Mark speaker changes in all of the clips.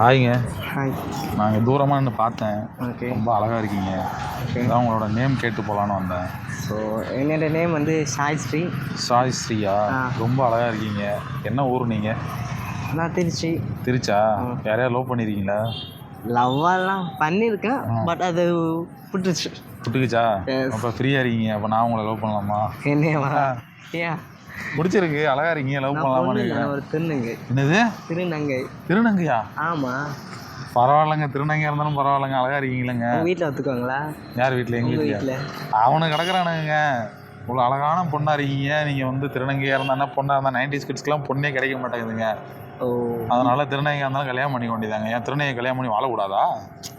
Speaker 1: ஹாய்ங்க
Speaker 2: hi
Speaker 1: நாங்கள் தூரமாக நின்று பார்த்தேன்.
Speaker 2: ஓகே
Speaker 1: ரொம்ப அழகாக இருக்கீங்க. அதான் உங்களோட நேம் கேட்டு போகலான்னு வந்தேன்.
Speaker 2: ஸோ என்னோட நேம் வந்து சாய் ஸ்ரீ
Speaker 1: சாய் ஸ்ரீயா. ரொம்ப அழகாக இருக்கீங்க. என்ன ஊர் நீங்கள்
Speaker 2: நான் திருச்சி.
Speaker 1: திருச்சா. யாரையா லவ் பண்ணியிருக்கீங்களா
Speaker 2: லவ்வெல்லாம் பண்ணியிருக்கேன். பட் அது புட்டுச்சு.
Speaker 1: புட்டுக்குச்சா. அப்போ ஃப்ரீயாக இருக்கீங்க. அப்போ நான் உங்களை லவ் பண்ணலாமா?
Speaker 2: என்னையவா? ஏன்
Speaker 1: பிடிச்சிருக்கு அழகாக இருக்கீங்க. லவ்
Speaker 2: பொண்ணு நான் ஒரு திருநங்கை
Speaker 1: என்னது?
Speaker 2: திருநங்கை.
Speaker 1: திருநங்கையா?
Speaker 2: ஆமாம்
Speaker 1: பரவாயில்லைங்க. திருநங்கையாக இருந்தாலும் பரவாயில்லைங்க. அழகாக இருக்கீங்களேங்க.
Speaker 2: வீட்டில் ஒத்துக்குவாங்களா?
Speaker 1: யார் வீட்டில்
Speaker 2: உங்கள்
Speaker 1: வீட்டில் அவனுக்கு கிடக்குறானுங்க. இவ்வளோ அழகான பொண்ணாக இருக்கீங்க. நீங்கள் வந்து திருநங்கையாக இருந்தா பொண்ணாக இருந்தால் நைன்டி கிட்ஸ்க்குலாம் பொண்ணே கிடைக்க மாட்டேங்குதுங்க.
Speaker 2: ஓ.
Speaker 1: அதனால திருநங்கையாக இருந்தாலும் கல்யாணம் பண்ணிக்க வேண்டியதாங்க ஏன் திருநங்கை கல்யாணம் பண்ணி வாழக்கூடாதா?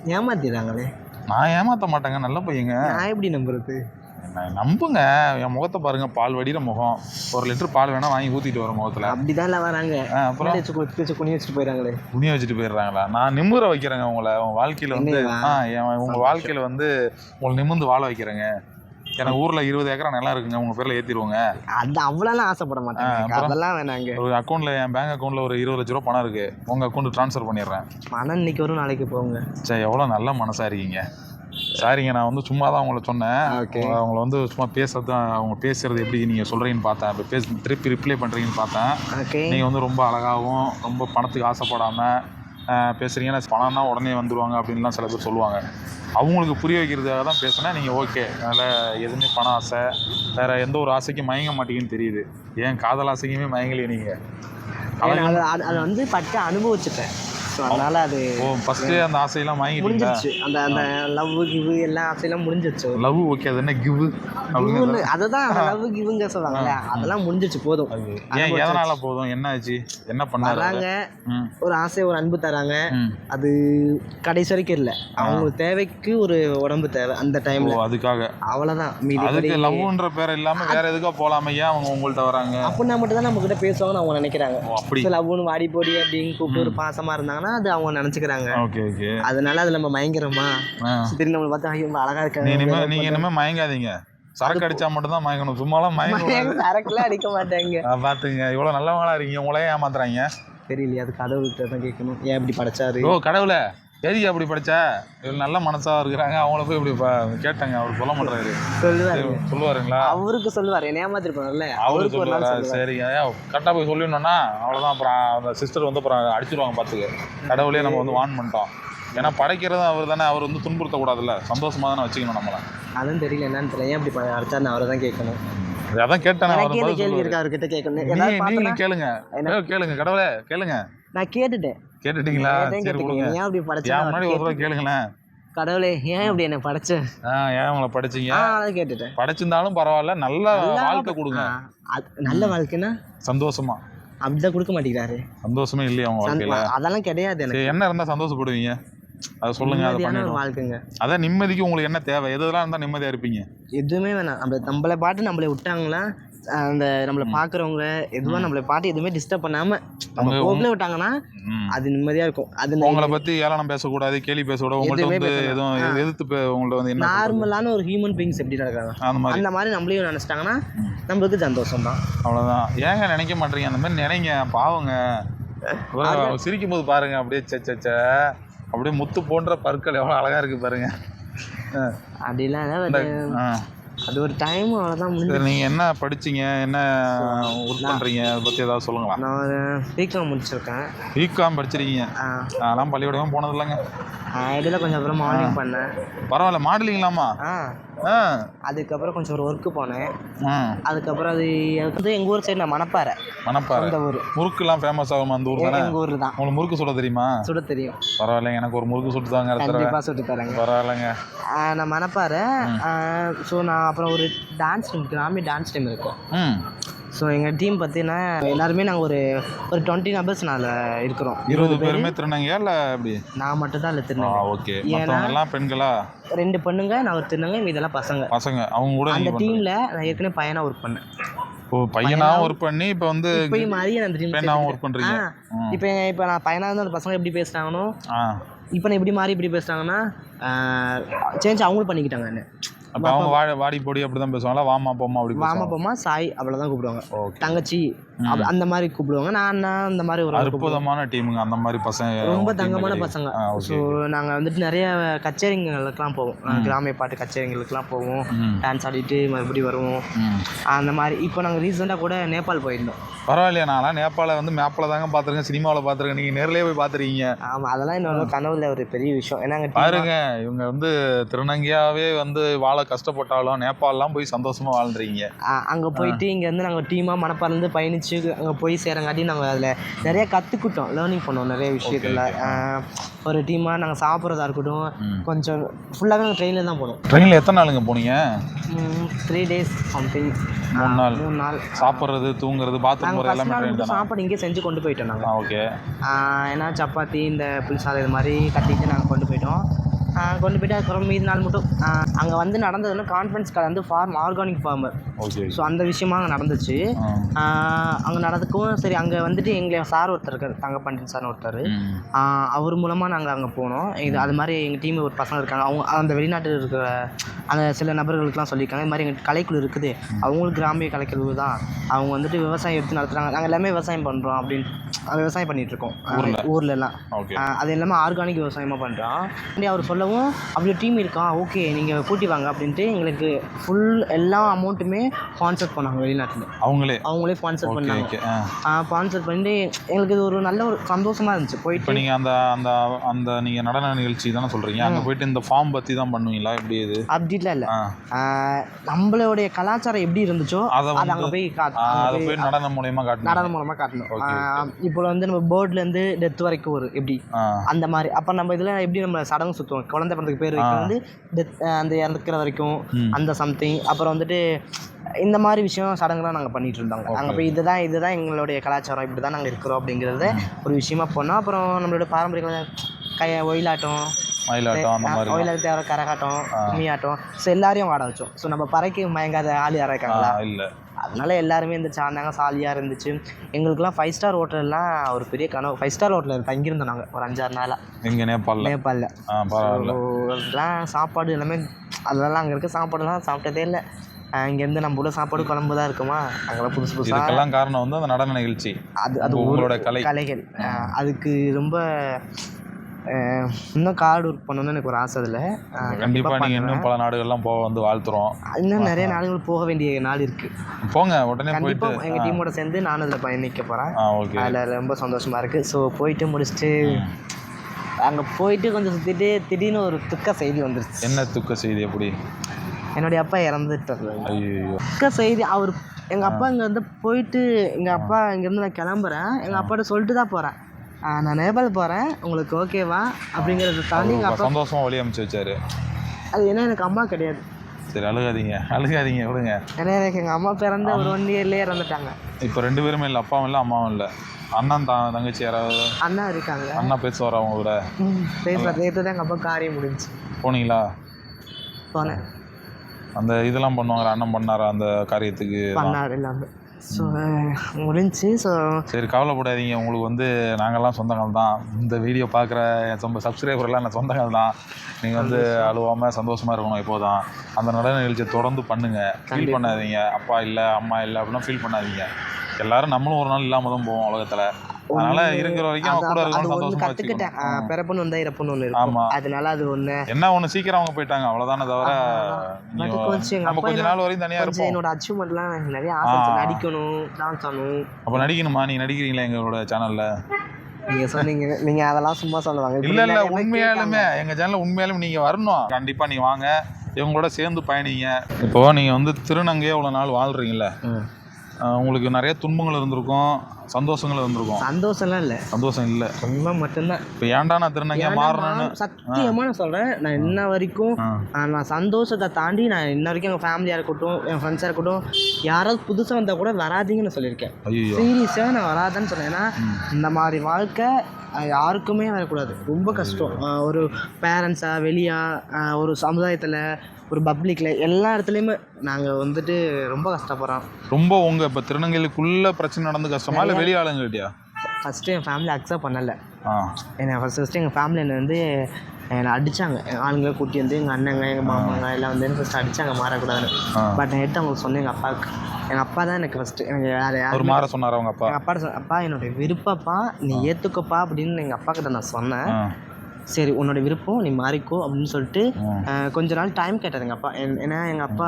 Speaker 2: ஏமாத்திடுறாங்களே
Speaker 1: நான் ஏமாற்ற மாட்டேங்க. நல்ல பையங்க.
Speaker 2: நான் எப்படி நம்புறது?
Speaker 1: நம்புங்க. என் முகத்தை பாருங்க பால் வடிகிற முகம். ஒரு லிட்டர் பால் வேணா வாங்கி ஊற்றிட்டு வரும் முகத்தில்.
Speaker 2: அப்படிதான் வராங்க.
Speaker 1: அப்புறம்?
Speaker 2: வச்சு குத்தி குனி வச்சுட்டு போயிடறாங்களே.
Speaker 1: துணியை வச்சுட்டு போயிடுறாங்களா? நான் நிம்மற வைக்கிறேங்க உங்களை. உங்கள் வாழ்க்கையில் வந்து உங்கள் வாழ்க்கையில் வந்து உங்களை நிமிர்ந்து வாழ வைக்கிறேங்க. எனக்கு ஊரில் இருபது ஏக்கரா நிலம் இருக்குங்க. உங்கள் பேரில் ஏற்றிடுவோங்க
Speaker 2: அது அவ்வளோலாம் ஆசைப்பட? அதெல்லாம் வேணாங்க.
Speaker 1: ஒரு அக்கௌண்ட்டில் என் பேங்க் அக்கௌண்ட்டில் ஒரு இருபது லட்ச ரூபா பணம் இருக்குது உங்கள் அக்கௌண்ட்டு ட்ரான்ஸ்ஃபர் பண்ணிடுறேன்.
Speaker 2: மனம் இன்னைக்கு வரும் நாளைக்கு போங்க.
Speaker 1: சரி எவ்வளோ நல்ல மனசாக இருக்கீங்க. சாரிங்க நான் வந்து சும்மா தான் உங்களை சொன்னேன். அவங்கள வந்து சும்மா பேசுறது அவங்க பேசுறது எப்படி நீங்கள் சொல்கிறீங்கன்னு பார்த்தேன். இப்போ பேச திருப்பி ரிப்ளை பண்ணுறீங்கன்னு பார்த்தேன்.
Speaker 2: ஓகே
Speaker 1: நீங்கள் வந்து ரொம்ப அழகாகவும் ரொம்ப பணத்துக்கு ஆசைப்படாமல் பேசுகிறீங்கன்னா பணம்னா உடனே வந்துடுவாங்க அப்படின்லாம் சில பேர் சொல்லுவாங்க. அவங்களுக்கு புரிய வைக்கிறதுக்காக தான் பேசுனேன். நீங்கள் ஓகே அதனால் எதுவுமே பண ஆசை வேறு எந்த ஒரு ஆசைக்கும் மயங்க மாட்டீங்கன்னு தெரியுது. ஏன் காதல் ஆசைக்குமே மயங்கலையே நீங்கள்
Speaker 2: அதை வந்து பட்டு அனுபவிச்சுட்டேன். ஸோ அதனால அது
Speaker 1: ஓ ஃபஸ்ட்டே அந்த ஆசையெல்லாம் மயங்கிட்டீங்களா
Speaker 2: முடிஞ்சிருச்சு. அந்த அந்த லவ் கிவ் எல்லா ஆசையெல்லாம் முடிஞ்சிருச்சு.
Speaker 1: லவ் ஓகே அது என்ன கிவ்
Speaker 2: கிவ்னு அதை தான் அந்த லவ் கிவ்ங்க சொல்றாங்கல்ல அதெல்லாம் முடிஞ்சிருச்சு போதும்.
Speaker 1: ஏன் எதனால போதும்? என்ன ஆச்சு? என்ன ம்.
Speaker 2: ஒரு ஆசை ஒரு அன்பு தராங்க. அது கடைசி வரைக்கும் இல்லை. அவங்களுக்கு தேவைக்கு ஒரு உடம்பு தேவை அந்த டைம்ல
Speaker 1: அதுக்காக.
Speaker 2: அவ்வளோதான் மீதி
Speaker 1: அதுக்கு லவ்ன்ற பேர் இல்லாம வேற எதுக்கோ போலாம ஏன் அவங்க உங்கள்ட்ட வராங்க?
Speaker 2: அப்படின்னா மட்டும் தான் நம்ம கிட்ட பேசுவாங்கன்னு அவங்க நினைக்கிறாங்க.
Speaker 1: அப்படி.
Speaker 2: லவ்னு வாடி போடி அப்படின்னு கூப்பிட்டு ஒரு பாசமா இருந்தாங்கன்னா அது அவங்க நினைச்சுக்கிறாங்க.
Speaker 1: Okay okay.
Speaker 2: அதனால அது நம்ம மயங்கிறோமா? சரி நம்மளை பார்த்தா ஐயோ அழகா
Speaker 1: இனிமே
Speaker 2: இருக்காங்க.
Speaker 1: நீங்க இனிமே மயங்காதீங்க. சரக்கு அடிச்சா மட்டும் தான் மயங்கணும். சும்மாலாம் மயங்க
Speaker 2: சரக்குலாம் அடிக்க மாட்டாங்க.
Speaker 1: பாத்துங்க இவ்வளவு நல்லவங்களா இருக்கீங்க. உங்களே ஏமாத்துறாங்க.
Speaker 2: தெரியலையே அது கடவுள்கிட்ட தான் கேட்கணும். ஏன் இப்படி படைச்சாரு?
Speaker 1: ஓ கடவுளே. எதுக்கு அப்படி படிச்ச? இவ்வளவு நல்ல மனசா இருக்கிறாங்க. அவங்கள போய் இப்படி கேட்டாங்க. அவர் சொல்ல மாட்டாரு
Speaker 2: சொல்லுவாரு.
Speaker 1: சொல்லுவாருங்களா?
Speaker 2: அவருக்கு சொல்லுவாரு. ஏமாத்திருப்பாங்கல்ல
Speaker 1: அவரு
Speaker 2: அவருக்கு
Speaker 1: சொல்லுவாரா. சரிங்க. கரெக்டாக போய் சொல்லிடணும்னா அவ்வளோதான் அப்புறம் அந்த சிஸ்டர் வந்து அப்புறம் அடிச்சிருவாங்க பார்த்துக்க கடவுளே நம்ம வந்து வான் பண்ணிட்டோம். ஏன்னா படைக்கிறதும் அவர் தானே. அவர் வந்து துன்புறுத்தக்கூடாதுல்ல. சந்தோஷமா தானே வச்சுக்கணும் நம்மளை.
Speaker 2: அதுவும் தெரியல என்னன்னு தெரியல. ஏன் இப்படி ப- அடிச்சாருன்னு அவரை தான் கேட்கணும்.
Speaker 1: அதான் கேட்டேன்
Speaker 2: கேள்வி. இருக்கு அவர்கிட்ட கேட்கணும்.
Speaker 1: நீங்க கேளுங்க. கேளுங்க. கடவுளே கேளுங்க.
Speaker 2: நான் கேட்டுட்டேன்.
Speaker 1: கேட்டுட்டீங்களா?
Speaker 2: ஏன்
Speaker 1: சரி
Speaker 2: கேட்டுக்கீங்க
Speaker 1: கொடுங்க
Speaker 2: ஏன் அப்படி படைச்சா?
Speaker 1: முன்னாடி ஒரு தடவை கேளுங்களேன்.
Speaker 2: கடவுளே ஏன் இப்படி என்ன படைச்ச?
Speaker 1: ஆ ஏன் உங்களை படிச்சீங்க?
Speaker 2: கேட்டுட்டேன்.
Speaker 1: படிச்சிருந்தாலும் பரவாயில்ல நல்ல வாழ்க்கை கொடுங்க.
Speaker 2: நல்ல வாழ்க்கைன்னா?
Speaker 1: சந்தோஷமா.
Speaker 2: அப்படிதான் கொடுக்க மாட்டேங்கிறாரு.
Speaker 1: சந்தோஷமே இல்லையா உங்க
Speaker 2: சந்த-
Speaker 1: வாழ்க்கையில?
Speaker 2: அதெல்லாம் கிடையாது எனக்கு.
Speaker 1: என்ன இருந்தா சந்தோஷப்படுவீங்க? அதை சொல்லுங்க அதை பண்ணிடுவோம்.
Speaker 2: வாழ்க்கைங்க.
Speaker 1: அதான் நிம்மதிக்கு உங்களுக்கு என்ன தேவை? எதெல்லாம் இருந்தா நிம்மதியா இருப்பீங்க?
Speaker 2: எதுவுமே வேணாம். நம்ம நம்மளை பாட்டு நம்மளை விட்டாங்களா? அந்த நம்மளை பார்க்குறவங்க எதுவும் நம்மளை பாட்டு எதுவுமே டிஸ்டர்ப் பண்ணாம நம்ம போக்கில் விட்டாங்கன்னா. அது நிம்மதியா இருக்கும். அது
Speaker 1: உங்களை பத்தி ஏளனம் பேசக்கூடாது கேலி பேசக்கூடாது உங்கள்ட்ட
Speaker 2: எதுவுமே
Speaker 1: வந்து. எதுவும் எதிர்த்து உங்கள்ட்ட வந்து?
Speaker 2: நார்மலான ஒரு ஹியூமன் பீயிங்ஸ் எப்படி நடக்காங்க
Speaker 1: அந்த மாதிரி.
Speaker 2: அந்த மாதிரி நம்மளையும் நினைச்சிட்டாங்கன்னா நம்மளுக்கு சந்தோஷம் தான்.
Speaker 1: அவ்வளவுதான். ஏங்க நினைக்க மாட்டீங்க? அந்த மாதிரி நினைங்க பாவங்க. சிரிக்கும் போது பாருங்க அப்படியே சே சே சே. அப்படியே முத்து போன்ற பற்கள் எவ்வளவு அழகா இருக்கு பாருங்க.
Speaker 2: அப்படிலாம் அது- ஒரு டைம் அவ்வளோதான் முடிஞ்சு
Speaker 1: சரி நீங்க என்ன படிச்சீங்க? என்ன ஒர்க் பண்றீங்க? அதை பத்தி ஏதாவது சொல்லுங்களா?
Speaker 2: நான் பிகாம் முடிச்சிருக்கேன்.
Speaker 1: பிகாம் படிச்சிருக்கீங்க. அதெல்லாம் பள்ளிக்கூடமே போனது இல்லைங்க
Speaker 2: இடையில கொஞ்சம் அப்புறம் மாடலிங் பண்ணேன்.
Speaker 1: பரவாயில்ல மாடலிங்களாமா
Speaker 2: ஆ
Speaker 1: ஆ.
Speaker 2: அதுக்கப்புறம் கொஞ்சம் ஒரு ஒர்க்கு போனேன். அதுக்கப்புறம் அது எனக்கு வந்து எங்கள் ஊர் சைடு நான் மணப்பாறை.
Speaker 1: மணப்பாறை.
Speaker 2: அந்த ஊர்.
Speaker 1: முறுக்குலாம் ஃபேமஸ் ஆகும் அந்த ஊர் தானே
Speaker 2: எங்கள் ஊரில் தான்.
Speaker 1: உங்களுக்கு முறுக்கு சுட தெரியுமா?
Speaker 2: சுட தெரியும்.
Speaker 1: பரவாயில்லைங்க எனக்கு ஒரு முறுக்கு சுட்டு தாங்க
Speaker 2: கண்டிப்பாக சுட்டு தரேங்க.
Speaker 1: பரவாயில்லைங்க.
Speaker 2: நான் மணப்பாறை ஸோ நான் அப்புறம் ஒரு டான்ஸ் டீம் கிராமி டான்ஸ் டீம் இருக்கும். ஸோ எங்கள் டீம் பார்த்தீங்கன்னா எல்லாருமே நாங்கள் ஒரு ஒரு டுவெண்ட்டி மெம்பர்ஸ் நான் அதில் இருக்கிறோம்.
Speaker 1: இருபது பேருமே திருநங்கையா இல்லை எப்படி?
Speaker 2: நான் மட்டும் தான் இல்லை திருநங்கை.
Speaker 1: ஓகே எல்லாம் பெண்களா?
Speaker 2: ரெண்டு பொண்ணுங்க நான் ஒரு திருநங்கை மீதெல்லாம் பசங்க.
Speaker 1: பசங்க. அவங்க கூட
Speaker 2: அந்த. டீமில் நான் ஏற்கனவே பையனாக ஒர்க் பண்ணேன்.
Speaker 1: ஓ பையனாவும் ஒர்க் பண்ணி இப்போ வந்து
Speaker 2: இப்பயும் மாறி அந்த டீம்
Speaker 1: பெண்ணாவும் ஒர்க் பண்றீங்க. ம்.
Speaker 2: இப்போ இப்போ நான் பையனாக இருந்த அந்த பசங்க எப்படி பேசுகிறாங்கனோ
Speaker 1: ஆ.
Speaker 2: இப்போ நான் இப்படி மாறி இப்படி பேசுகிறாங்கன்னா சேஞ்ச் அவங்களும் பண்ணிக்கிட்டாங்க என்ன
Speaker 1: அப்போ அவங்க வாடி வாடி பொடி அப்படி தான் பேசுவாங்களா? வாமா போமா அப்படி
Speaker 2: வாமா போமா சாய் அவ்வளோதான் கூப்பிடுவாங்க. தங்கச்சி அந்த மாதிரி கூப்பிடுவாங்க. நான் அந்த மாதிரி ஒரு.
Speaker 1: அற்புதமான டீமுங்க அந்த மாதிரி பசங்க
Speaker 2: ரொம்ப தங்கமான. பசங்க. ஸோ நாங்கள் வந்துட்டு நிறைய கச்சேரிங்களுக்கெல்லாம் போவோம். கிராமிய பாட்டு கச்சேரிங்களுக்கெல்லாம் போவோம். டான்ஸ் ஆடிட்டு மறுபடியும் வருவோம். அந்த மாதிரி இப்போ நாங்கள் ரீசெண்டாக கூட நேபாள் போயிருந்தோம்.
Speaker 1: பரவாயில்லையா நான்லாம் நேபாள வந்து மேப்பில் தாங்க பார்த்துருக்கேன். சினிமாவில் பார்த்துருக்கேன். நீங்கள் நேர்லயே போய் பார்த்துருக்கீங்க.
Speaker 2: ஆமாம் அதெல்லாம் என்னோட கனவுல ஒரு பெரிய விஷயம். ஏன்னா
Speaker 1: பாருங்க இவங்க வந்து திருநங்கையாவே வந்து வாழ கஷ்டப்பட்டாலும் நேபாளலாம் போய் சந்தோஷமா வாழ்ந்துறீங்க?
Speaker 2: அங்கே போயிட்டு இங்கேருந்து நாங்கள் டீமாக மணப்பாலேருந்து பயணித்து அங்கே போய் சேரங்காட்டி நாங்கள் அதில் நிறைய கற்றுக்கிட்டோம் லேர்னிங் பண்ணோம் நிறைய விஷயத்தில். ஒரு டீமாக நாங்கள் சாப்பிட்றதா இருக்கட்டும். கொஞ்சம் ஃபுல்லாகவே நாங்கள் ட்ரெயினில் தான் போனோம்.
Speaker 1: ட்ரெயினில் எத்தனை நாளுங்க போனீங்க?
Speaker 2: த்ரீ டேஸ் சம்திங்
Speaker 1: மூணு நாள்.
Speaker 2: மூணு நாள்.
Speaker 1: சாப்பிட்றது தூங்குறது பாத்ரூம் போகிறது எல்லாமே ட்ரெயின்
Speaker 2: சாப்பாடு இங்கே செஞ்சு கொண்டு போயிட்டோம் நாங்கள்
Speaker 1: ஓகே.
Speaker 2: ஏன்னா சப்பாத்தி இந்த புளிசாதம் இது மாதிரி கட்டிட்டு நாங்கள் கொண்டு போயிட்டோம். கொண்டு போயிட்டு அதுக்கப்புறம் மீதி நாள் மட்டும். அங்கே வந்து நடந்தது வந்து கான்ஃபரன்ஸ் கால் வந்து farm organic farmer
Speaker 1: okay
Speaker 2: so அந்த விஷயமா அங்கே நடந்துச்சு. அங்கே நடந்துக்கும் சரி அங்கே வந்துட்டு எங்களை சார் ஒருத்தர் இருக்கார் தங்கப்பாண்டியன் சார் ஒருத்தர். அவர் மூலமாக நாங்கள் அங்கே போனோம். இது அது மாதிரி எங்கள் டீம் ஒரு பசங்க இருக்காங்க. அவங்க அந்த வெளிநாட்டில் இருக்கிற அந்த சில நபர்களுக்கெல்லாம் சொல்லியிருக்காங்க. இது மாதிரி எங்கள் கலைக்குழு இருக்குது. அவங்களுக்கு கிராமிய கலைக்குழு தான். அவங்க வந்துட்டு விவசாயம் எடுத்து நடத்துகிறாங்க நாங்கள் எல்லாமே விவசாயம் பண்ணுறோம் அப்படின்னு விவசாயம் பண்ணிட்டு இருக்கோம்.
Speaker 1: ஊர்ல?
Speaker 2: எல்லாம் அது எல்லாமே ஆர்கானிக் விவசாயமாக பண்ணுறோம் அவர் சொல்லவும் அப்படி டீம் இருக்கா? ஓகே நீங்கள் கூட்டி வாங்க அப்படின்ட்டு எங்களுக்கு ஃபுல் எல்லா அமௌண்ட்டுமே ஸ்பான்சர் பண்ணாங்க வெளிநாட்டில்.
Speaker 1: அவங்களே?
Speaker 2: அவங்களே ஸ்பான்சர் பண்ணாங்க. ஸ்பான்சர் பண்ணிட்டு எங்களுக்கு இது ஒரு நல்ல ஒரு சந்தோஷமாக இருந்துச்சு. போயிட்டு
Speaker 1: நீங்கள் அந்த அந்த அந்த நீங்கள் நடன நிகழ்ச்சி தானே சொல்கிறீங்க அங்கே போயிட்டு இந்த ஃபார்ம் பற்றி தான் பண்ணுவீங்களா? எப்படி இது?
Speaker 2: அப்படிலாம் இல்லை. நம்மளுடைய கலாச்சாரம் எப்படி இருந்துச்சோ
Speaker 1: அதை
Speaker 2: அங்கே போய் காட்டு
Speaker 1: ஆ,
Speaker 2: அங்க
Speaker 1: அதை
Speaker 2: போய்
Speaker 1: நடனம் மூலியமாக காட்டணும்.
Speaker 2: நடனம் மூலமாக காட்டணும். இப்போ வந்து நம்ம பேர்ட்லேருந்து டெத் வரைக்கும் ஒரு எப்படி? அந்த மாதிரி. அப்போ நம்ம இதில் எப்படி நம்ம சடங்கு சுற்றுவோம் குழந்தை பிறந்ததுக்கு பேர் வைக்க வந்து டெத் அந்த இறந்துக்கிற வரைக்கும். அந்த சம்திங் அப்புறம் வந்துட்டு இந்த மாதிரி விஷயம் சடங்குலாம் நாங்கள் பண்ணிட்டு இருந்தாங்க. அங்கே போய் இதுதான் இதுதான் எங்களுடைய கலாச்சாரம் இப்படி தான் நாங்கள் இருக்கிறோம் அப்படிங்கிறத ஒரு விஷயமா பண்ணோம் அப்புறம் நம்மளோட பாரம்பரிய கைய ஒயிலாட்டம் ஒயிலாட்டம் கரகாட்டம் கும்மியாட்டம். ஸோ எல்லாரையும் ஆட வச்சோம். ஸோ நம்ம பறைக்கு மயங்காத ஆள் யாரா இருக்காங்களா?
Speaker 1: இல்லை.
Speaker 2: அதனால எல்லாருமே இருந்துச்சு ஆடினாங்க சாலியாக இருந்துச்சு. எங்களுக்குலாம் ஃபைவ் ஸ்டார் ஹோட்டல்லாம் ஒரு பெரிய கனவு. ஃபைவ் ஸ்டார் ஹோட்டலில் தங்கியிருந்தோம் நாங்கள் ஒரு அஞ்சாறு நாளாக
Speaker 1: எங்கே? நேபாளில்.
Speaker 2: நேபாளில். சாப்பாடு எல்லாமே அதெல்லாம் அங்கே இருக்க சாப்பாடுலாம் சாப்பிட்டதே இல்லை. இங்கேருந்து நம்ம ஊரில் சாப்பாடு குழம்பு தான் இருக்குமா? அங்கெல்லாம் புதுசு புதுசாக
Speaker 1: இதுக்கெல்லாம் காரணம் வந்து அந்த நடன நிகழ்ச்சி.
Speaker 2: அது அது
Speaker 1: உங்களோட கலை.
Speaker 2: கலைகள். அதுக்கு ரொம்ப இன்னும் கார்டு ஒர்க் பண்ணணும்னு எனக்கு ஒரு ஆசை அதில்.
Speaker 1: கண்டிப்பா நீங்க இன்னும் பல நாடுகள்லாம் போக வந்து வாழ்த்துறோம்.
Speaker 2: இன்னும் நிறைய நாடுகள் போக வேண்டிய நாடு இருக்குது
Speaker 1: போங்க உடனே
Speaker 2: கண்டிப்பாக
Speaker 1: போயிட்டு
Speaker 2: எங்கள் டீமோட சேர்ந்து நானும் அதில் பயணிக்க போகிறேன் அதில் ரொம்ப சந்தோஷமாக இருக்குது ஸோ போயிட்டு முடிச்சுட்டு அங்கே போயிட்டு கொஞ்சம் சுற்றிட்டு திடீர்னு ஒரு துக்க செய்தி வந்துருச்சு.
Speaker 1: என்ன துக்க செய்தி எப்படி
Speaker 2: என்னுடைய அப்பா இறந்துட்டாரு. துக்க செய்தி அவர் எங்கள் அப்பா இங்கே வந்து போயிட்டு எங்கள் அப்பா இங்கேருந்து நான் கிளம்புறேன். எங்கள் அப்பாட்ட சொல்லிட்டு தான் போகிறேன் நான் நேபாள் போகிறேன் உங்களுக்கு ஓகேவா அப்படிங்கிறத தாண்டி எங்கள் அப்பா
Speaker 1: சந்தோஷமா வழி அமைச்சு வச்சாரு.
Speaker 2: அது ஏன்னா எனக்கு அம்மா கிடையாது.
Speaker 1: சரி அழுகாதீங்க. அழுகாதீங்க விடுங்க.
Speaker 2: ஏன்னா எனக்கு எங்கள் அம்மா பிறந்த ஒரு ஒன் இயர்லேயே இறந்துட்டாங்க.
Speaker 1: இப்போ ரெண்டு பேருமே இல்லை அப்பாவும் இல்லை அம்மாவும் இல்லை. அண்ணன் தான் தங்கச்சி யாராவது?
Speaker 2: அண்ணா இருக்காங்க.
Speaker 1: அண்ணா பேசுவார் அவங்க கூட?
Speaker 2: பேசுகிற நேற்று தான் எங்கள் அப்பா காரியம் முடிஞ்சுச்சு.
Speaker 1: போனீங்களா?
Speaker 2: போனேன்.
Speaker 1: அந்த இதெல்லாம் பண்ணுவாங்க அண்ணன் பண்ணாரா அந்த காரியத்துக்கு
Speaker 2: பண்ணாடு எல்லாமே. ஸோ முடிஞ்சு ஸோ
Speaker 1: சரி கவலைப்படாதீங்க. உங்களுக்கு வந்து நாங்கள்லாம் சொந்தங்கள் தான் இந்த வீடியோ பார்க்குற நம்ம சப்ஸ்கிரைபர்லாம் நான் சொந்தங்கள் தான் நீங்கள் வந்து அழுவாமல் சந்தோஷமாக இருக்கணும் இப்போதான். அந்த நடன நிகழ்ச்சியை தொடர்ந்து பண்ணுங்கள் ஃபீல் பண்ணாதீங்க. அப்பா இல்லை அம்மா இல்லை அப்படின்னா ஃபீல் பண்ணாதீங்க. எல்லாரும் நம்மளும் ஒரு நாள் இல்லாமல் தான் போவோம் உலகத்தில். அதனால இருக்கிற வரைக்கும் அவங்க கூட இருக்கணும் சந்தோஷமா வச்சுக்கணும்.
Speaker 2: பிறப்புன்னு வந்தால் இறப்புன்னு ஒன்று இருக்கும். அதனால அது ஒன்று
Speaker 1: என்ன ஒன்று சீக்கிரம் அவங்க போயிட்டாங்க. அவ்வளோதானே தவிர நம்ம
Speaker 2: அப்பா
Speaker 1: கொஞ்ச நாள் வரையும்
Speaker 2: கொஞ்சம்
Speaker 1: இருப்போம்.
Speaker 2: என்னோட அச்சீவ்மெண்ட்லாம் நிறைய ஆசை. நடிக்கணும் டான்ஸ் ஆடணும்.
Speaker 1: அப்போ நடிக்கணுமா? நீ நடிக்கிறீங்களா எங்களோட சேனலில்
Speaker 2: நீங்கள் சொன்னீங்க. நீங்கள் அதெல்லாம் சும்மா சொல்லுவாங்க.
Speaker 1: இல்ல இல்ல. உண்மையாலுமே எங்க சேனல்ல உண்மையாலுமே நீங்க வரணும். கண்டிப்பா நீ வாங்க. இவங்களோட சேர்ந்து பயணிங்க. இப்போ நீங்க வந்து திருநங்கையா இவ்வளவு நாள் வாழ்றீங்கல்ல? உங்களுக்கு நிறைய துன்பங்கள் இருந்திருக்கும். சந்தோஷங்கள் இருந்திருக்கும்
Speaker 2: சந்தோஷம்லாம் இல்லை.
Speaker 1: சந்தோஷம் இல்ல.
Speaker 2: ரொம்ப மட்டும்தான்.
Speaker 1: இப்போ ஏன்டா நான் திருநங்கையா மாறணும்னு
Speaker 2: சத்தியமாக நான் சொல்கிறேன் நான் இன்ன வரைக்கும் நான் சந்தோஷத்தை தாண்டி நான் இன்ன வரைக்கும் எங்கள் ஃபேமிலியாக இருக்கட்டும் என் ஃப்ரெண்ட்ஸாக இருக்கட்டும் யாராவது புதுசாக வந்தால் கூட வராதீங்கன்னு சொல்லியிருக்கேன்.
Speaker 1: ஐயோ
Speaker 2: சீரியஸாக நான் வராதுன்னு சொன்னேன். ஏன்னா இந்த மாதிரி வாழ்க்கை யாருக்குமே வரக்கூடாது. ரொம்ப கஷ்டம். ஒரு பேரண்ட்ஸாக வெளியா அஹ், ஒரு சமுதாயத்தில் ஒரு பப்ளிக்கில் எல்லா இடத்துலையுமே நாங்கள் வந்துட்டு ரொம்ப கஷ்டப்படுறோம்.
Speaker 1: ரொம்ப உங்க இப்ப திருநங்கைகளுக்குள்ள பிரச்சனை நடந்து கஷ்டமா இல்ல வெளி ஆளுங்கள்ட்டியா?
Speaker 2: ஃபஸ்ட்டு என் ஃபேமிலி அக்செப்ட் பண்ணலை. என்னை ஃபஸ்ட்டு ஃபஸ்ட்டு எங்கள் ஃபேமிலி என்னை வந்து என்னை அடித்தாங்க ஆளுங்களை கூட்டி வந்து எங்கள் அண்ணங்க எங்கள் மாமாங்க எல்லாம் வந்து ஃபஸ்ட்டு அடித்தாங்க மாறக்கூடாதுன்னு. பட் நான் எடுத்து அவங்களுக்கு சொன்னேன் எங்கள் அப்பாவுக்கு. எங்கள் அப்பா தான் எனக்கு ஃபஸ்ட்டு எனக்கு வேறு யாரும்
Speaker 1: மாற சொன்னார் அவங்க அப்பா?
Speaker 2: எங்கள் சொன்ன அப்பா என்னுடைய விருப்பப்பா நீ ஏற்றுக்கப்பா அப்படின்னு எங்கள் அப்பா கிட்ட நான் சொன்னேன். சரி உன்னோட விருப்பம் நீ மாறிக்கோ அப்படின்னு சொல்லிட்டு கொஞ்ச நாள் டைம் கேட்டார் எங்கள் அப்பா ஏன்னா எங்கள் அப்பா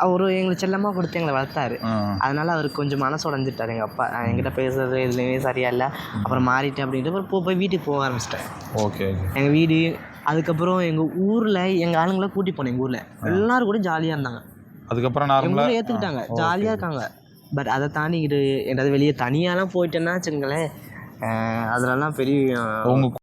Speaker 2: அவர் எங்களை செல்லமாக கொடுத்து எங்களை வளர்த்தாரு. அதனால அவருக்கு கொஞ்சம் மனசு உடஞ்சிட்டார் எங்கள் அப்பா என்கிட்ட பேசுறது இதுலேயுமே சரியா இல்லை அப்புறம் மாறிட்டேன் அப்படின்ட்டு அப்புறம் போ போய் வீட்டுக்கு போக ஆரம்பிச்சிட்டேன்.
Speaker 1: ஓகே
Speaker 2: எங்கள் வீடு அதுக்கப்புறம் எங்கள் ஊரில் எங்கள் ஆளுங்களை கூட்டி போனேன் எங்கள் ஊரில். எல்லாரும் கூட ஜாலியாக இருந்தாங்க.
Speaker 1: அதுக்கப்புறம் நார்மலாக
Speaker 2: ஏற்றுக்கிட்டாங்க ஜாலியாக இருக்காங்க. பட் அதை தாண்டிக்கிட்டு எதாவது வெளியே தனியாலாம் போயிட்டேன்னா வச்சுக்கோங்களேன் அஹ், அதுலலாம் பெரிய